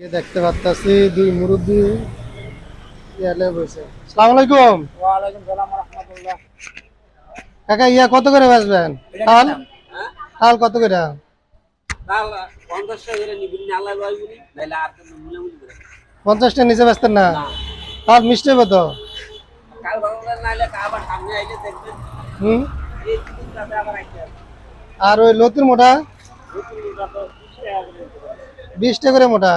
দেখতে পাচ্ছি দুই মুরব্বী ইয়ালে বসে। সালাম আলাইকুম। ওয়ালাইকুম সালাম রহমতুল্লাহ। কাকা ইয়া কত করে বেচবেন? তাল? তাল কত করে? তাহলে পঞ্চাশ টাকা করে না আল্লাহ লয় বলি নাইলে আর কোনো নিচে বেচতেন না? তাল মিষ্টি হবে তো? কাল ভালো নাইলে আবার সামনে আইলে দেখবেন। হুম? আর ওই লতির মোটা? নতুন মুদ্রা তো বিশ টাকা করে। দিতে হবে। বিশ টাকা করে মোটা?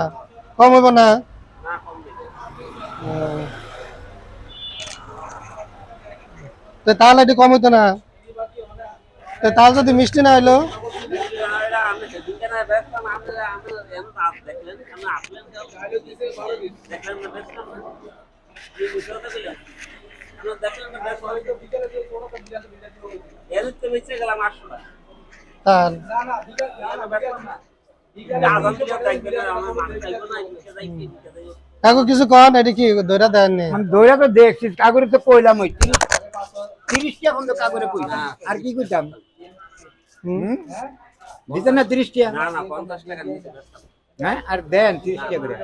কম হইব না। তো তাল একটু কম হইতো না। তো তাল যদি মিষ্টি না হইল? আমি কাকু কিছু কন এটি কি দৈরা দেননি? আমি দৌড়া তো দেখছি তো কইলাম ওই তিরিশ টাকা এখন তো কাগরে কইলাম আর কি কইতাম? হুম? দিতেন না তিরিশ টাকা না না হ্যাঁ আর দেন তিরিশ টাকা করে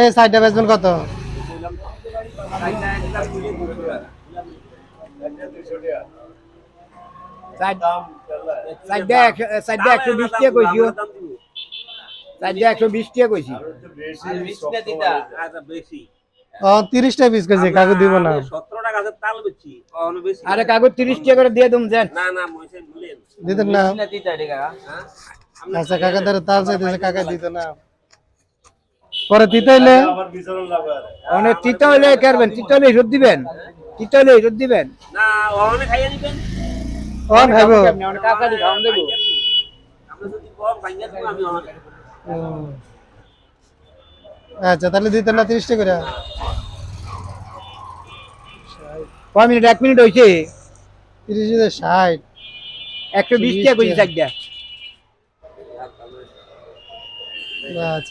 এই সাইডটা বেচবেন কত? সাইডে একশো সাইডে একশো বিশ টাকা কইছি সাইডে একশো বিশ টাকা কইছি বেশি ও পিস কেজি কাকু দিব না সতেরো টাকা তাল বেশি অনেক বেশি আরে কাগজ তিরিশ টাকা করে দিয়ে দুম দেন না না মহিষের ভুলেন দিতেন না হ্যাঁ আচ্ছা কাকা ধরে তাল চাইতেছে কাকা দিত না পরে অনেক তিতা হইলে করবেন তিতা হিসেব দিবেন তিতা হিসেব দিবেন না অনেক খাইয়ে নিবেন দেবো আমরা যদি কম ভাঙিয়ে দেবো? আমি অনেক আচ্ছা তাহলে দিতেন না তিরিশটা করে। কয় মিনিট? এক মিনিট হয়েছে তিরিশ ষাট। একশো বিশ টাকা সাইডটা আচ্ছা।